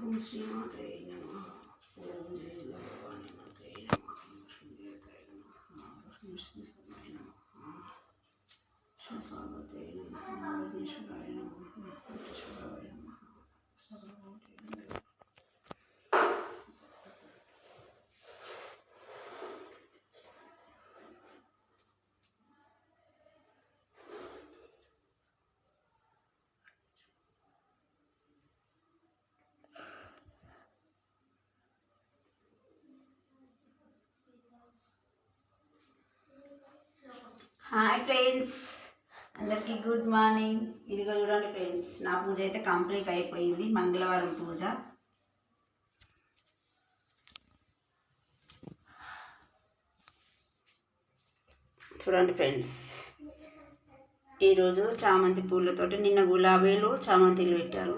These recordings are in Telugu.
ఓం శ్రీమాత్రే నమ హాయ్ ఫ్రెండ్స్ అందరికీ గుడ్ మార్నింగ్ ఇదిగో చూడండి ఫ్రెండ్స్ నా పూజ అయితే కంప్లీట్ అయిపోయింది. మంగళవారం పూజ. చూడండి ఫ్రెండ్స్ ఈరోజు చామంతి పూలతోటి నిన్న గులాబీలు చామంతిలు పెట్టారు.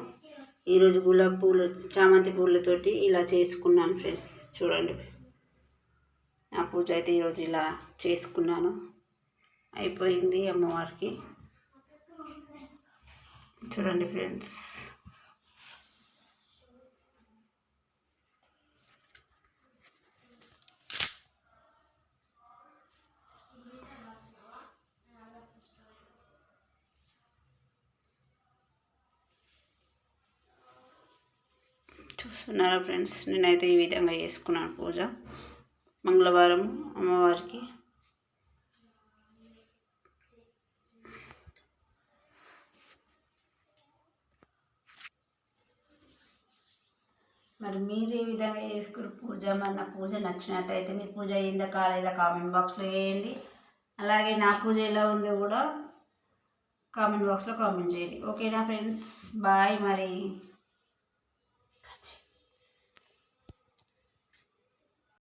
ఈరోజు గులాబీ పూలు చామంతి పూలతోటి ఇలా చేసుకున్నాను ఫ్రెండ్స్ చూడండి. నా పూజ అయితే ఈరోజు ఇలా చేసుకున్నాను. అయిపోయింది అమ్మవారికి. చూడండి ఫ్రెండ్స్. చూస్తున్నారా ఫ్రెండ్స్? నేనైతే ఈ విధంగా చేసుకున్నాను పూజ. మంగళవారం అమ్మవారికి మరి మీరు ఏ విధంగా చేసుకురు పూజ? మరి నా పూజ నచ్చినట్టయితే మీ పూజ అయిందా కాలేదా కామెంట్ బాక్స్లో వేయండి. అలాగే నా పూజ ఎలా ఉందో కూడా కామెంట్ బాక్స్లో కామెంట్ చేయండి. ఓకేనా ఫ్రెండ్స్? బాయ్ మరి.